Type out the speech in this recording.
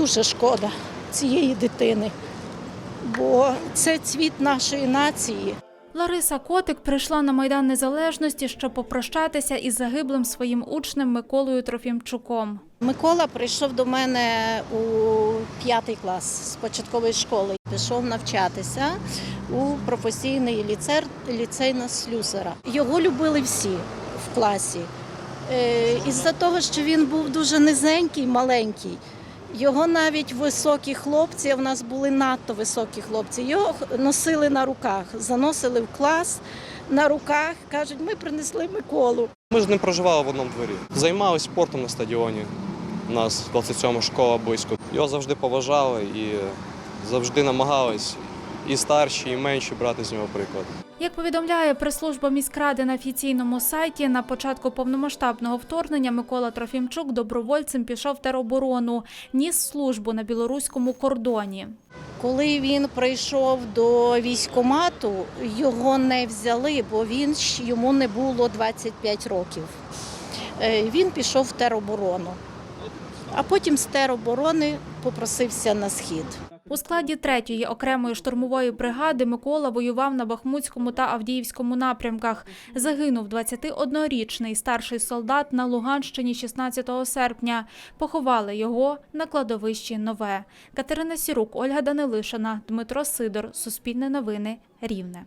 дуже шкода цієї дитини, бо це цвіт нашої нації. Лариса Котик прийшла на Майдан Незалежності, щоб попрощатися із загиблим своїм учнем Миколою Трофімчуком. Микола прийшов до мене у п'ятий клас з початкової школи. Пішов навчатися у професійний ліцей, ліцей на слюсара. Його любили всі в класі. Е, Із-за того, що він був дуже низенький, маленький. Його навіть високі хлопці, в нас були надто високі хлопці. Його носили на руках, заносили в клас на руках. кажуть, ми принесли Миколу. Ми ж не проживали в одному дворі. Займалися спортом на стадіоні. У нас 27 школа близько. Його завжди поважали і завжди намагались і старші, і менші брати з нього приклад. Як повідомляє прес-служба міськради на офіційному сайті, на початку повномасштабного вторгнення Микола Трофімчук добровольцем пішов в тероборону, ніс службу на білоруському кордоні. Коли він прийшов до військкомату, його не взяли, бо він ж- йому не було 25 років. Е, Він пішов в тероборону, а потім з тероборони попросився на схід. У складі третьої окремої штурмової бригади Микола воював на Бахмутському та Авдіївському напрямках. Загинув 21-річний старший солдат на Луганщині 16 серпня. Поховали його на кладовищі Нове. Катерина Сірук, Ольга Данилишина, Дмитро Сидор. Суспільне новини. Рівне.